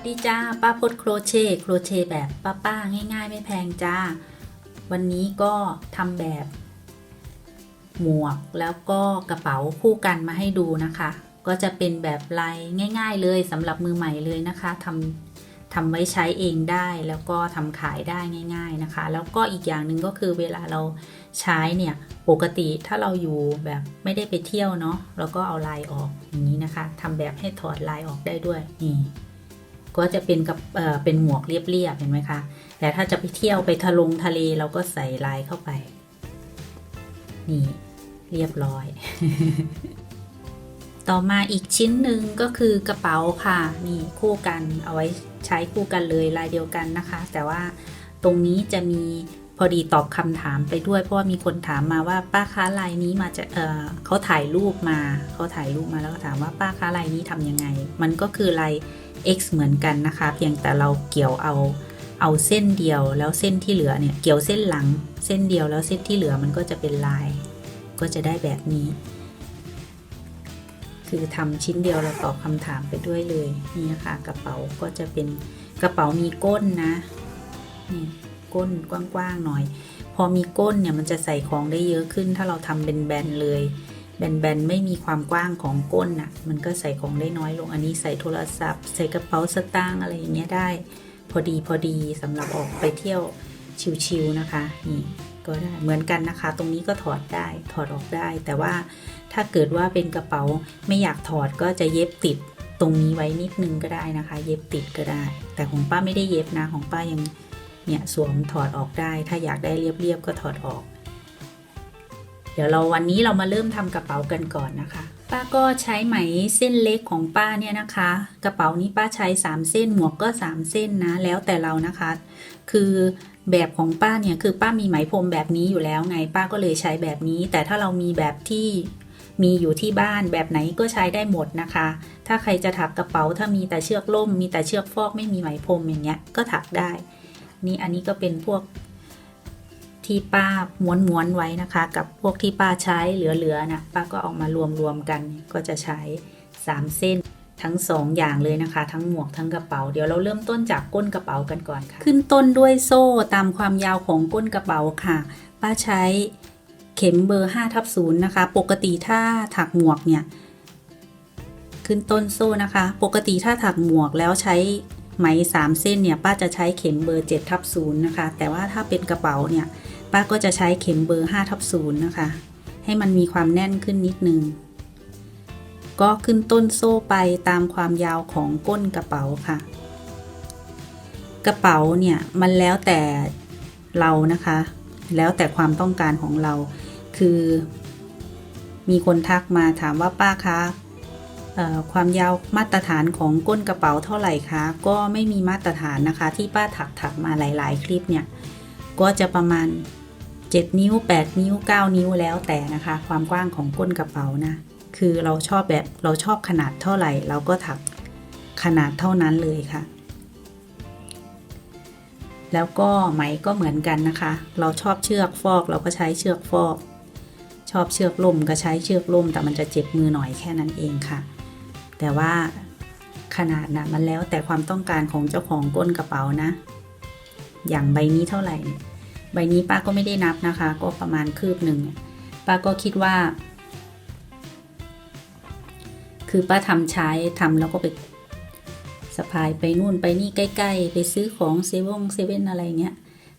วัสดีจ้าป้าพดโครเชต์โครเชต์แบบป้าป้าๆง่าย ๆ ไม่แพงจ้า วันนี้ก็ทำแบบ หมวกแล้วก็กระเป๋าคู่กันมาให้ดูนะคะ ก็จะเป็นแบบลายง่าย ๆ เลยสำหรับมือใหม่เลยนะคะทำทำไว้ใช้เองได้แล้วก็ทำขายได้ง่าย ๆนะคะ แล้วก็อีกอย่างหนึ่งก็คือเวลาเราใช้เนี่ยปกติถ้าเราอยู่แบบไม่ได้ไปเที่ยวเนาะเราก็เอาลายออกอย่างนี้นะคะทำแบบให้ถอดลายออกได้ด้วยนี่ ก็จะเป็นกับเอ่อเป็นหมวกเรียบๆเห็นไหมคะแต่ถ้าจะไปเที่ยวไปทะลงทะเลเราก็ใส่ลายเข้าไป นี่เรียบร้อย ต่อมาอีกชิ้นหนึ่งก็คือกระเป๋าค่ะนี่คู่กันเอาไว้ใช้คู่กันเลยลายเดียวกันนะคะ แต่ว่าตรงนี้จะมี พอดีตอบคำถามไปด้วย เพราะว่ามีคนถามมาว่าป้าคะลายนี้มาจะเออเขาถ่ายรูปมาเขาถ่ายรูปมาแล้วก็ถามว่าป้าคะลายนี้ทำยังไง มันก็คือลาย X เหมือนกันนะคะ เพียงแต่เราเกี่ยวเอาเอาเส้นเดียวแล้วเส้นที่เหลือเนี่ยเกี่ยวเส้นหลังเส้นเดียวแล้วเส้นที่เหลือมันก็จะเป็นลาย ก็จะได้แบบนี้ คือทำชิ้นเดียวเราตอบคำถามไปด้วยเลยนี่นะคะกระเป๋าก็จะเป็นกระเป๋ามีก้นนะนี่ ก้นกว้างๆหน่อย พอมีก้นเนี่ยมันจะใส่ของได้เยอะขึ้น ถ้าเราทำเป็นแบนๆเลย แบนๆไม่มีความกว้างของก้นน่ะ มันก็ใส่ของได้น้อยลง อันนี้ใส่โทรศัพท์ ใส่กระเป๋าสตางค์อะไรอย่างเงี้ยได้ พอดีพอดีสำหรับออกไปเที่ยวชิวๆนะคะนี่ก็ได้เหมือนกันนะคะ ตรงนี้ก็ถอดได้ถอดออกได้ แต่ว่าถ้าเกิดว่าเป็นกระเป๋าไม่อยากถอดก็จะเย็บติดตรงนี้ไว้นิดนึงก็ได้นะคะ เย็บติดก็ได้ แต่ของป้าไม่ได้เย็บนะของป้ายัง เนี่ยสวมถอดออกได้ ถ้าอยากได้เรียบๆก็ถอดออก เดี๋ยวเราวันนี้เรามาเริ่มทำกระเป๋ากันก่อนนะคะ ป้าก็ใช้ไหมเส้นเล็กของป้าเนี่ยนะคะ กระเป๋านี้ป้าใช้ 3 เส้นหมวกก็ 3 เส้นนะ แล้วแต่เรานะคะ คือแบบของป้าเนี่ยคือป้ามีไหมพรมแบบนี้อยู่แล้วไงป้าก็เลยใช้แบบนี้ แต่ถ้าเรามีแบบที่มีอยู่ที่บ้านแบบไหนก็ใช้ได้หมดนะคะ ถ้าใครจะถักกระเป๋าถ้ามีแต่เชือกล่ม มีแต่เชือกฟอกไม่มีไหมพรมอย่างเงี้ยก็ถักได้ นี่อันนี้ก็เป็นพวกที่ป้าม้วนๆไว้นะคะ กับพวกที่ป้าใช้เหลือๆนะป้าก็เอามารวมๆกันก็จะใช้ 3 เส้นทั้ง 2 อย่างเลยนะคะ ทั้งหมวกทั้งกระเป๋า เดี๋ยวเราเริ่มต้นจากก้นกระเป๋ากันก่อนค่ะ ขึ้นต้นด้วยโซ่ตามความยาวของก้นกระเป๋าค่ะ ป้าใช้เข็มเบอร์5ทับ0นะคะ ปกติถ้าถักหมวกเนี่ย ขึ้นต้นโซ่นะคะ ปกติถ้าถักหมวกแล้วใช้ ไหม3เส้นเนี่ยป้าจะใช้เข็มเบอร์7ทับ0นย์นะคะ แต่ว่าถ้าเป็นกระเป๋าเนี่ยป้าก็จะใช้เข็มเบอร์5ทับ0นย์นะคะ ให้มันมีความแน่นขึ้นนิดนึง ก็ขึ้นต้นโซ่ไปตามความยาวของก้นกระเป๋าค่ะ กระเป๋าเนี่ยมันแล้วแต่เรานะคะ แล้วแต่ความต้องการของเรา คือ มีคนทักมาถามว่าป้าคะ ความยาวมาตรฐานของก้นกระเป๋าเท่าไหร่คะ ก็ไม่มีมาตรฐานนะคะ ที่ป้าถักถักมาหลาย ๆ คลิปเนี่ย ก็จะประมาณ 7 นิ้ว 8 นิ้ว 9 นิ้วแล้วแต่นะคะ ความกว้างของก้นกระเป๋านะ คือเราชอบแบบเราชอบขนาดเท่าไหร่ เราก็ถักขนาดเท่านั้นเลยค่ะ แล้วก็ไหมก็เหมือนกันนะคะ เราชอบเชือกฟอกเราก็ใช้เชือกฟอก ชอบเชือกล่มก็ใช้เชือกล่มแต่มันจะเจ็บมือหน่อยแค่นั้นเองค่ะ แต่ว่าขนาดนะมันแล้วแต่ความต้องการของเจ้าของก้นกระเป๋านะ อย่างใบนี้เท่าไหร่ ใบนี้ป้าก็ไม่ได้นับนะคะ ก็ประมาณคืบหนึ่งป้าก็คิดว่า คือป้าทำใช้ทำแล้วก็ไปสะพายไปนู่นไปนี่ใกล้ ๆ ไปซื้อของเซเว่นเซเว่นอะไรเงี้ย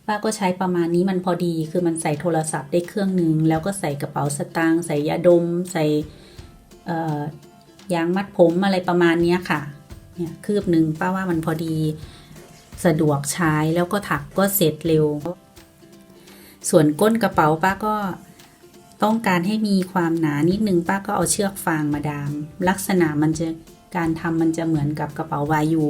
ป้าก็ใช้ประมาณนี้มันพอดี คือมันใส่โทรศัพท์ได้เครื่องหนึ่งแล้วก็ใส่กระเป๋าสตางค์ใส่ยาดม ใส่ ยางมัดผมอะไรประมาณนี้ค่ะ เนี่ยคืบหนึ่งป้าว่ามันพอดีสะดวกใช้แล้วก็ถักก็เสร็จเร็ว ส่วนก้นกระเป๋าป้าก็ต้องการให้มีความหนานิดนึงป้าก็เอาเชือกฟางมาดาม ลักษณะมันจะการทำมันจะเหมือนกับกระเป๋าวายู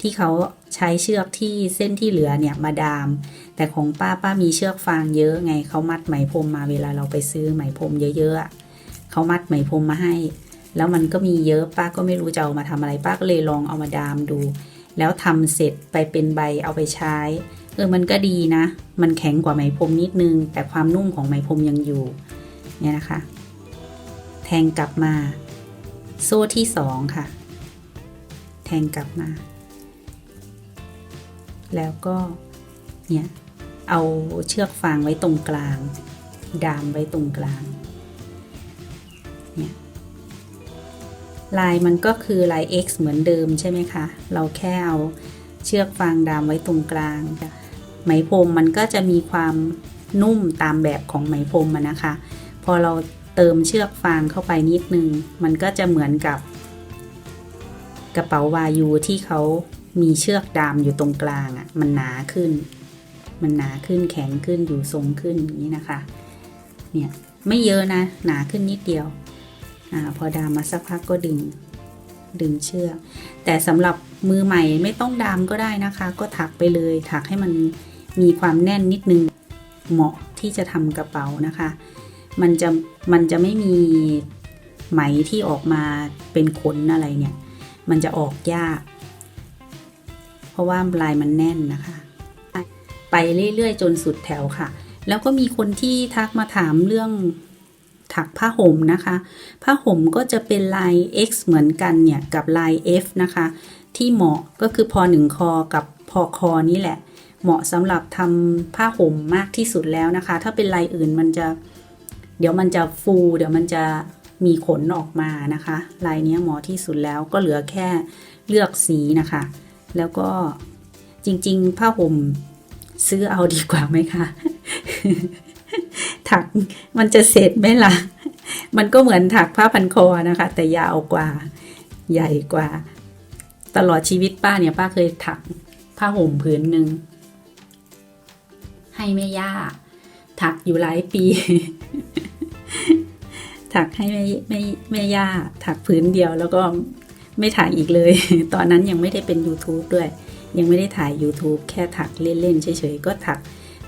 ที่เขาใช้เชือกที่เส้นที่เหลือเนี่ยมาดาม แต่ของป้าป้ามีเชือกฟางเยอะไงเขามัดไหมพรมมาเวลาเราไปซื้อไหมพรมเยอะๆอะเขามัดไหมพรมมาให้ แล้วมันก็มีเยอะป้าก็ไม่รู้จะเอามาทำอะไรป้าก็เลยลองเอามาดามดู แล้วทำเสร็จไปเป็นใบเอาไปใช้เออมันก็ดีนะ มันแข็งกว่าไหมพรมนิดนึง แต่ความนุ่มของไหมพรมยังอยู่เนี่ยนะคะ แทงกลับมา โซ่ที่สองค่ะ แทงกลับมา แล้วก็เนี่ยเอาเชือกฟางไว้ตรงกลาง ดามไว้ตรงกลาง ลายมันก็คือลาย X เหมือนเดิมใช่ไหมคะ เราแค่เอาเชือกฟางดามไว้ตรงกลาง ไหมพรมมันก็จะมีความนุ่มตามแบบของไหมพรมนะคะ พอเราเติมเชือกฟางเข้าไปนิดนึง มันก็จะเหมือนกับ กระเป๋าวายูที่เขามีเชือกดามอยู่ตรงกลางอะ่ะ มันหนาขึ้น มันหนาขึ้นแข็งขึ้นอยู่ทรงขึ้นอย่างนี้นะคะ เนี่ยไม่เยอะนะ หนาขึ้นนิดเดียว อพอดามมาสักพักก็ดึง ดึงเชือก แต่สำหรับมือใหม่ไม่ต้องดามก็ได้นะคะ ก็ถักไปเลย ถักให้มันมีความแน่นนิดนึง เหมาะที่จะทำกระเป๋านะคะ มันจะมันจะไม่มีไหมที่ออกมาเป็นขนอะไรเนี่ย มันจะออกยาก เพราะว่าลายมันแน่นนะคะ ไปเรื่อยๆจนสุดแถวค่ะ แล้วก็มีคนที่ทักมาถามเรื่อง ถักผ้าห่มนะคะ ผ้าห่มก็จะเป็นลาย X เหมือนกันเนี่ยกับลาย F นะคะ ที่เหมาะก็คือพอหนึ่งคอกับพอคอนี่แหละ เหมาะสำหรับทำผ้าห่มมากที่สุดแล้วนะคะ ถ้าเป็นลายอื่นมันจะ เดี๋ยวมันจะฟู เดี๋ยวมันจะมีขนออกมานะคะ ลายนี้เหมาะที่สุดแล้วก็เหลือแค่เลือกสีนะคะ แล้วก็จริง ๆ ผ้าห่มซื้อเอาดีกว่าไหมคะ ถักมันจะเสร็จไหมล่ะ มันก็เหมือนถักผ้าพันคอนะคะ แต่ยาวกว่าใหญ่กว่า ตลอดชีวิตป้าเนี่ยป้าเคยถักผ้าห่มผืนหนึ่งให้แม่ย่า ถักอยู่หลายปี ถักให้แม่แม่แม่ย่า ถักผืนเดียวแล้วก็ไม่ถ่ายอีกเลย ตอนนั้นยังไม่ได้เป็น YouTube ด้วย ยังไม่ได้ถ่าย YouTube แค่ถักเล่นๆเฉยๆก็ถัก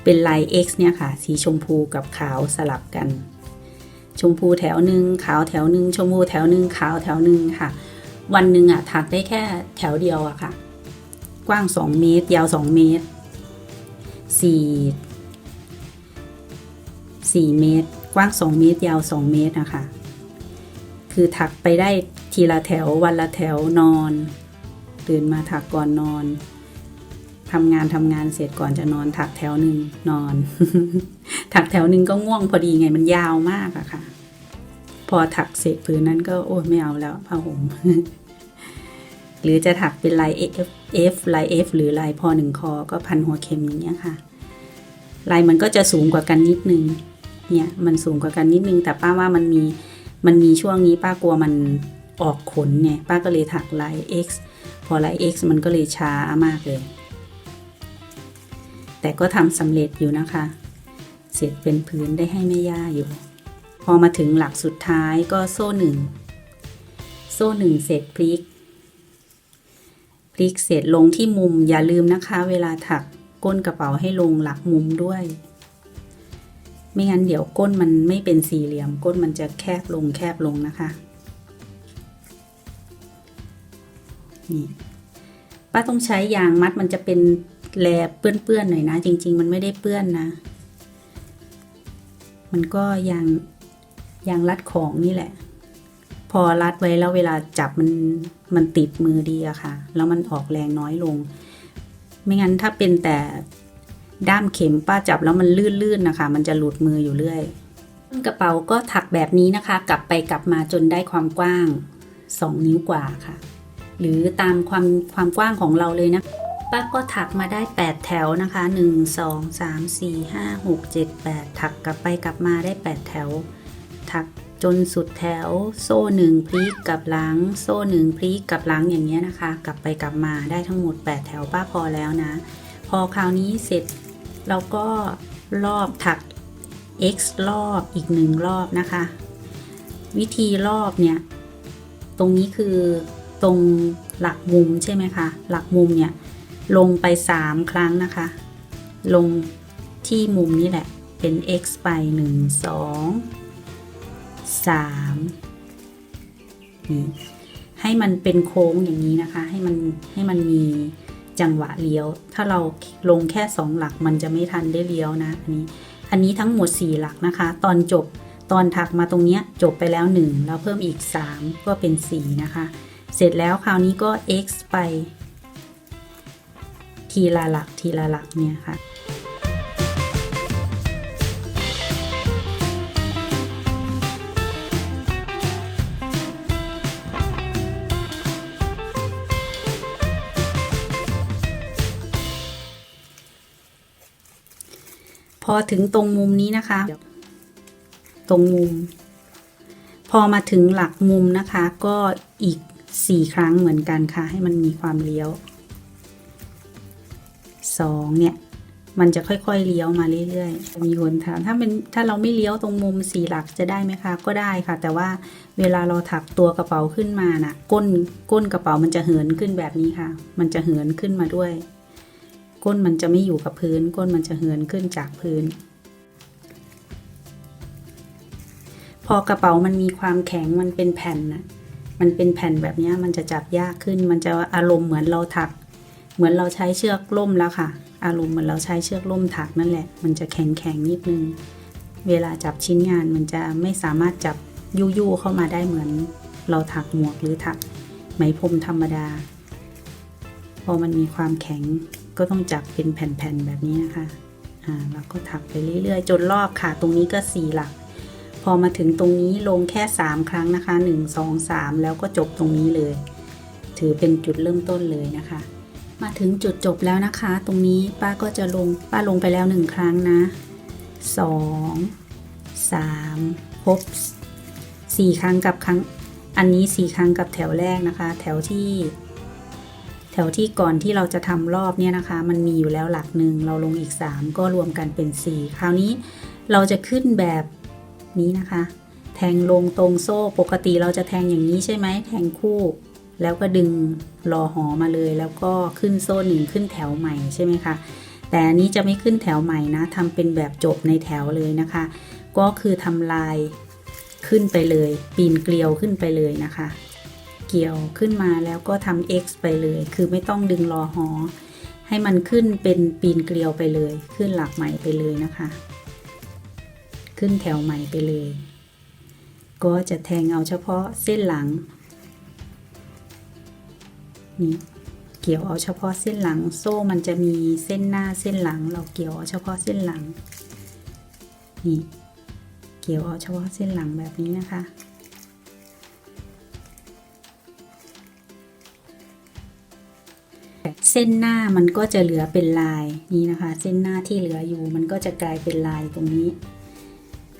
เป็นลาย X เนี่ยค่ะ สีชมพูกับขาวสลับกัน ชมพูแถวหนึ่งขาวแถวหนึ่งชมพูแถวหนึ่งขาวแถวหนึ่งค่ะ วันหนึ่งอะถักได้แค่แถวเดียวอะค่ะ กว้าง 2 เมตร ยาว 2 เมตร 4 4 เมตร กว้าง 2 เมตร ยาว 2 เมตรนะคะ คือถักไปได้ทีละแถววันละแถวนอน ตื่นมาถักก่อนนอน ทำงานทำงานเสร็จก่อนจะนอนถักแถวหนึ่งนอน ถักแถวหนึ่งก็ง่วงพอดีไงมันยาวมากอะค่ะ พอถักเสร็จผืนนั้นก็โอ้ไม่เอาแล้วผ้าห่มหรือจะถักเป็นลาย F F ลาย F หรือลายพอหนึ่งคอก็พันหัวเข็มอย่างเงี้ยค่ะ ลายมันก็จะสูงกว่ากันนิดนึง เนี่ยมันสูงกว่ากันนิดนึง แต่ป้าว่ามันมีมันมีช่วงนี้ป้ากลัวมันออกขนเนี่ยป้าก็เลยถักลาย X พอลาย X มันก็เลยช้ามากเลย แต่ก็ทำสำเร็จอยู่นะคะ เสร็จเป็นพื้นได้ให้แม่ย่าอยู่ พอมาถึงหลักสุดท้ายก็โซ่หนึ่งโซ่หนึ่งเสร็จพลิก พลิกเสร็จลงที่มุมอย่าลืมนะคะ เวลาถักก้นกระเป๋าให้ลงหลักมุมด้วย ไม่งั้นเดี๋ยวก้นมันไม่เป็นสี่เหลี่ยม ก้นมันจะแคบลงแคบลงนะคะนี่ป้าต้องใช้ยางมัดมันจะเป็น แลเปื้อนๆหน่อยนะ จริง ๆ มันไม่ได้เปื้อนนะ มันก็ยางยางรัดของนี่แหละ พอรัดไว้แล้วเวลาจับมันมันติดมือดีอะค่ะ แล้วมันออกแรงน้อยลง ไม่งั้นถ้าเป็นแต่ด้ามเข็มป้าจับแล้วมันลื่นๆนะคะ มันจะหลุดมืออยู่เรื่อยกระเป๋าก็ถักแบบนี้นะคะ กลับไปกลับมาจนได้ความกว้าง 2 นิ้วกว่าค่ะ หรือตามความความกว้างของเราเลยนะ ป้าก็ถักมาได้ 8 แถวนะคะ 1 2 3 4 5 6 7 8 ถักกลับไปกลับมาได้ 8 แถว ถักจนสุดแถว โซ่หนึ่งพลิกกลับหลัง โซ่หนึ่งพลิกกลับหลังอย่างเงี้ยนะคะ กลับไปกลับมาได้ทั้งหมด 8 แถวป้าพอแล้วนะ พอคราวนี้เสร็จเราก็รอบถัก x รอบอีกหนึ่งรอบนะคะ วิธีรอบเนี่ย ตรงนี้คือตรงหลักมุมใช่ไหมคะ หลักมุมเนี่ย ลงไป 3 ครั้งนะคะ ลงที่มุมนี้แหละ เป็น x ไป 1 2 3นี่ให้มันเป็นโค้งอย่างนี้นะคะ ให้มันให้มันมีจังหวะเลี้ยว ถ้าเราลงแค่ 2 หลักมันจะไม่ทันได้เลี้ยวนะ อันนี้ อันนี้ทั้งหมด 4 หลักนะคะ ตอนจบตอนถักมาตรงเนี้ยจบไปแล้ว 1 แล้วเพิ่มอีก 3 ก็เป็น 4 นะคะ เสร็จแล้วคราวนี้ก็ x ไป ทีละหลักทีละหลักเนี่ยค่ะพอถึงตรงมุมนี้นะคะ ตรงมุม พอมาถึงหลักมุมนะคะ ก็อีกสี่ครั้งเหมือนกันค่ะ ให้มันมีความเลี้ยว สองเนี่ยมันจะค่อยๆเลี้ยวมาเรื่อยๆ มีคนถามถ้าเป็นถ้าเราไม่เลี้ยวตรงมุมสี่หลักจะได้ไหมคะ ก็ได้ค่ะ แต่ว่าเวลาเราถักตัวกระเป๋าขึ้นมาน่ะ ก้นก้นกระเป๋ามันจะเหินขึ้นแบบนี้ค่ะ มันจะเหินขึ้นมาด้วย ก้นมันจะไม่อยู่กับพื้น ก้นมันจะเหินขึ้นจากพื้น พอกระเป๋ามันมีความแข็งมันเป็นแผ่นนะมันเป็นแผ่นแบบนี้มันจะจับยากขึ้น มันจะอารมณ์เหมือนเราถัก เหมือนเราใช้เชือกล่มแล้วค่ะ อารมณ์เหมือนเราใช้เชือกล่มถักนั่นแหละ มันจะแข็งแข็งนิดนึง เวลาจับชิ้นงานมันจะไม่สามารถจับยู่ยู่เข้ามาได้เหมือน เราถักหมวกหรือถักไหมพรมธรรมดา พอมันมีความแข็งก็ต้องจับเป็นแผ่นๆแบบนี้นะคะ อ่าเราก็ถักไปเรื่อยๆ จนรอบค่ะ ตรงนี้ก็สี่หลัก พอมาถึงตรงนี้ลงแค่ 3 ครั้งนะคะ 1 2 3 แล้วก็จบตรงนี้เลย ถือเป็นจุดเริ่มต้นเลยนะคะ มาถึงจุดจบแล้วนะคะ ตรงนี้ป้าก็จะลงป้าลงไปแล้ว1ครั้งนะ2 3ครบ4ครั้งกับครั้งอันนี้4ครั้งกับแถวแรกนะคะ แถวที่ แถวที่ก่อนที่เราจะทำรอบเนี่ยนะคะ มันมีอยู่แล้วหลักหนึ่งเราลงอีก 3 ก็รวมกันเป็น 4 คราวนี้เราจะขึ้นแบบนี้นะคะ แทงลงตรงโซ่ปกติเราจะแทงอย่างนี้ใช่ไหมแทงคู่ แล้วก็ดึงรอหอมาเลย แล้วก็ขึ้นโซ่หนึ่งขึ้นแถวใหม่ใช่ไหมคะแต่อันนี้จะไม่ขึ้นแถวใหม่นะทำเป็นแบบจบในแถวเลยนะคะ ก็คือทำลายขึ้นไปเลย ปีนเกลียวขึ้นไปเลยนะคะ เกลียวขึ้นมาแล้วก็ทำ X ไปเลย คือไม่ต้องดึงรอหอ ให้มันขึ้นเป็นปีนเกลียวไปเลย ขึ้นหลักใหม่ไปเลยนะคะ ขึ้นแถวใหม่ไปเลย ก็จะแทงเอาเฉพาะเส้นหลัง นี่เกี่ยวเอาเฉพาะเส้นหลัง โซ่มันจะมีเส้นหน้าเส้นหลัง เราเกี่ยวเอาเฉพาะเส้นหลัง นี่ เกี่ยวเอาเฉพาะเส้นหลังแบบนี้นะคะเส้นหน้ามันก็จะเหลือเป็นลายนี่นะคะ เส้นหน้าที่เหลืออยู่มันก็จะกลายเป็นลายตรงนี้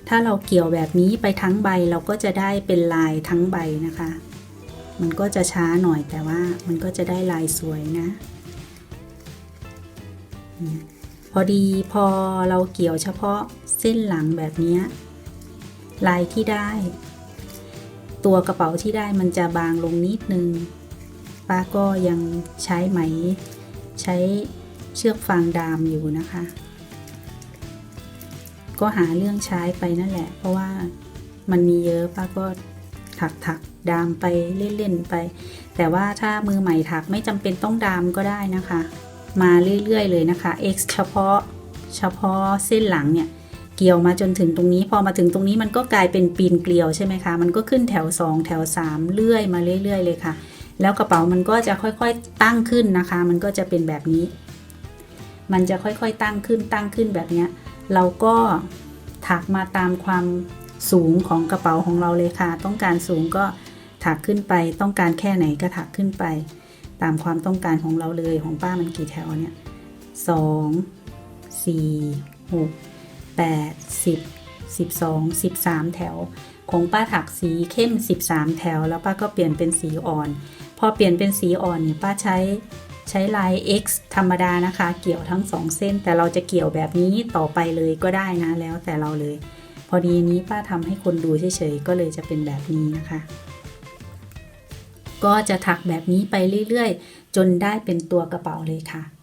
ถ้าเราเกี่ยวแบบนี้ไปทั้งใบเราก็จะได้เป็นลายทั้งใบนะคะ มันก็จะช้าหน่อยแต่ว่ามันก็จะได้ลายสวยนะ พอดีพอเราเกี่ยวเฉพาะเส้นหลังแบบนี้ลายที่ได้ ตัวกระเป๋าที่ได้มันจะบางลงนิดนึง ป้าก็ยังใช้ไหม ใช้เชือกฟางดามอยู่นะคะ ก็หาเรื่องใช้ไปนั่นแหละ เพราะว่ามันมีเยอะป้าก็ถักถัก ดามไปเล่นๆไป แต่ว่าถ้ามือใหม่ถักไม่จำเป็นต้องดามก็ได้นะคะ มาเรื่อยๆเลยนะคะ X เฉพาะเฉพาะเส้นหลังเนี่ยเกี่ยวมาจนถึงตรงนี้พอมาถึงตรงนี้มันก็กลายเป็นปีนเกลียวใช่ไหมคะ มันก็ขึ้นแถว 2 แถว 3เลื่อยมาเรื่อย ๆ เลยค่ะ แล้วกระเป๋ามันก็จะค่อยๆตั้งขึ้นนะคะ มันก็จะเป็นแบบนี้ มันจะค่อยๆตั้งขึ้นตั้งขึ้นแบบนี้เราก็ถักมาตามความสูงของกระเป๋าของเราเลยค่ะ ต้องการสูงก็ ถักขึ้นไปต้องการแค่ไหนก็ถักขึ้นไป ตามความต้องการของเราเลยของป้ามันกี่แถวเนี่ยสองสี่หกแปดสิบสิบสองสิบสามแถว ของป้าถักสีเข้ม13แถว แล้วป้าก็เปลี่ยนเป็นสีอ่อน พอเปลี่ยนเป็นสีอ่อนเนี่ยป้าใช้ใช้ลาย X ธรรมดานะคะ เกี่ยวทั้งสองเส้น แต่เราจะเกี่ยวแบบนี้ต่อไปเลยก็ได้นะแล้วแต่เราเลย พอดีนี้ป้าทำให้คนดูเฉยๆก็เลยจะเป็นแบบนี้นะคะ ก็จะถักแบบนี้ไปเรื่อยๆ จนได้เป็นตัวกระเป๋าเลยค่ะ